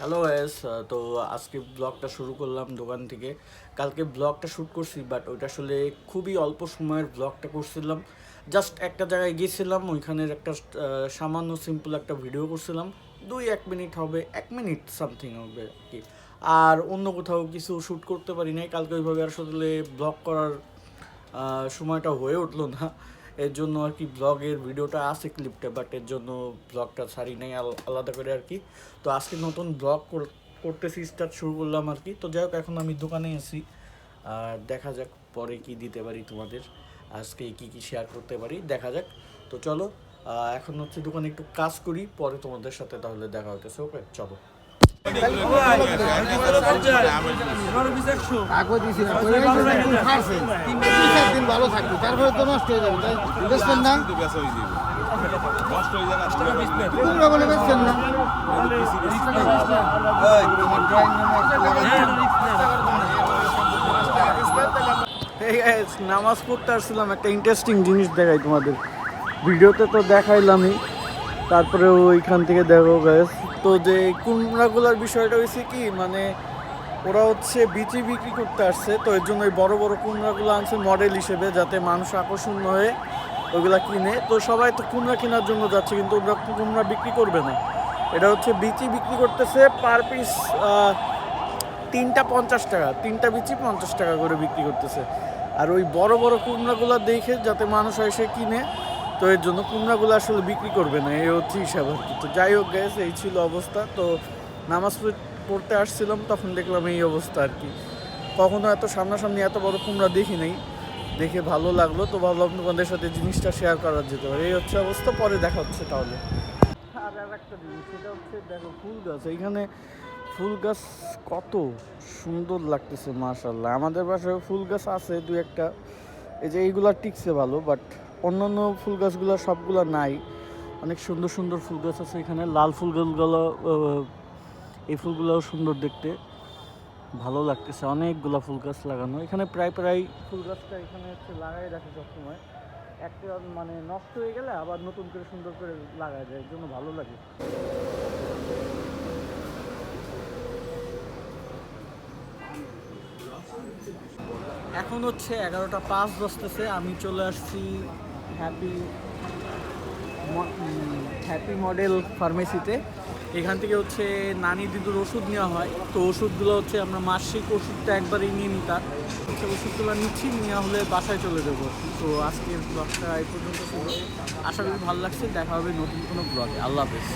Hello S তো আজকে ব্লগটা শুরু করলাম দোকান থেকে। কালকে ব্লগটা শ্যুট করছি বাট ওইটা আসলে খুবই অল্প সময়ের ব্লগটা করছিলাম। জাস্ট একটা জায়গায় গিয়েছিলাম, ওইখানের একটা সামান্য সিম্পল একটা ভিডিও করছিলাম। দুই এক মিনিট হবে, এক মিনিট সামথিং হবে আর কি। আর অন্য কোথাও কিছু শ্যুট করতে পারি নাই। কালকে ওইভাবে আসলে ব্লগ করার সময়টা হয়ে উঠল না। এর জন্য আর কি ব্লগের ভিডিওটা আছে ক্লিপটা বাট এর জন্য ব্লগটা ছাড়ি নাই, আল- আলাদা করে আর কি। তো আজকে নতুন ব্লগ করতেছি স্টার্ট শুরু করলাম আর কি। তো যাই হোক, এখন আমি দোকানে আছি। আর দেখা যাক পরে কি দিতে পারি তোমাদের। আজকে কি কি শেয়ার করতে পারি, দেখা যাক। তো চলো এখন হচ্ছে দোকানে একটু কাজ করি, পরে তোমাদের সাথে তাহলে দেখা হতেছে ওকে চলো। তারপরে তো নষ্ট হয়ে যাবে নামাজ পড়তে আসছিলাম, একটা ইন্টারেস্টিং জিনিস দেখাই তোমাদের। ভিডিওতে তো দেখাইলামই। তারপরে ওইখান থেকে দেখো গ্যাস তো যে কুমড়াগুলোর বিষয়টা হয়েছে কি মানে ওরা হচ্ছে বিচি বিক্রি করতে আসছে, তো এর জন্য ওই বড় বড় কুমড়াগুলো আনছে মডেল হিসেবে যাতে মানুষ আকর্ষণ হয়ে ওইগুলা কিনে। তো সবাই তো কুমড়া কেনার জন্য যাচ্ছে, কিন্তু ওরা কুমড়া বিক্রি করবে না। এটা হচ্ছে বিচি বিক্রি করতেছে পার পিস তিনটা পঞ্চাশ টাকা, তিনটা বিচি পঞ্চাশ টাকা করে বিক্রি করতেছে। আর ওই বড় বড় কুমড়াগুলো দেখে যাতে মানুষ এসে কিনে তো এর জন্য কুমড়াগুলো আসলে বিক্রি করবে না, এই হচ্ছে হিসাব আর কি। তো যাই হোক গ্যাস এই ছিল অবস্থা। তো নামাজ পড়- পড়তে আসছিলাম, তখন দেখলাম এই অবস্থা আর কি। কখনো এত সামনাসামনি এত বড় কুমড়া দেখি নাই। দেখে ভালো লাগল, তো ভাবলাম তোমাদের সাথে জিনিসটা শেয়ার করা যেতে পারে। এই হচ্ছে অবস্থা, পরে দেখা হচ্ছে তাহলে। আর আর একটা জিনিস, সেটা হচ্ছে, দেখো ফুল গাছ, এইখানে ফুল গাছ কত সুন্দর লাগতেছে মাশাল্লাহ আমাদের বাসায় ফুল গাছ আছে দু একটা। এই যে এইগুলা টিকছে ভালো বাট অন্যান্য ফুল গাছগুলো সবগুলো নাই। অনেক সুন্দর সুন্দর ফুল গাছ আছে এখানে। লাল ফুল গাছগুলো এই ফুলগুলোও সুন্দর দেখতে। ভালো লাগতেছে। অনেকগুলা ফুল গাছ লাগানো। এখানে প্রায় প্রায় ফুল গাছটা এখানে হচ্ছে লাগাই রাখে সবসময়। একটা মানে নষ্ট হয়ে গেলে আবার নতুন করে সুন্দর করে লাগায় যায় এর জন্য ভালো লাগে। এখন হচ্ছে এগারোটা পাঁচ বাজতেছে। আমি চলে আসছি হ্যাপি হ্যাপি মডেল ফার্মেসিতে। এখান থেকে হচ্ছে নানি দিদুর ওষুধ নেওয়া হয়। তো ওষুধগুলো হচ্ছে আমরা মাসিক ওষুধটা একবারই নিয়ে নিতাম হচ্ছে ওষুধগুলো নিচ্ছি নেওয়া হলে বাসায় চলে দেবো তো আজকে ব্লগটা এই পর্যন্ত আশা করি ভালো লাগছে, দেখা হবে নতুন কোনো ব্লগে। আল্লাহ হাফেজ।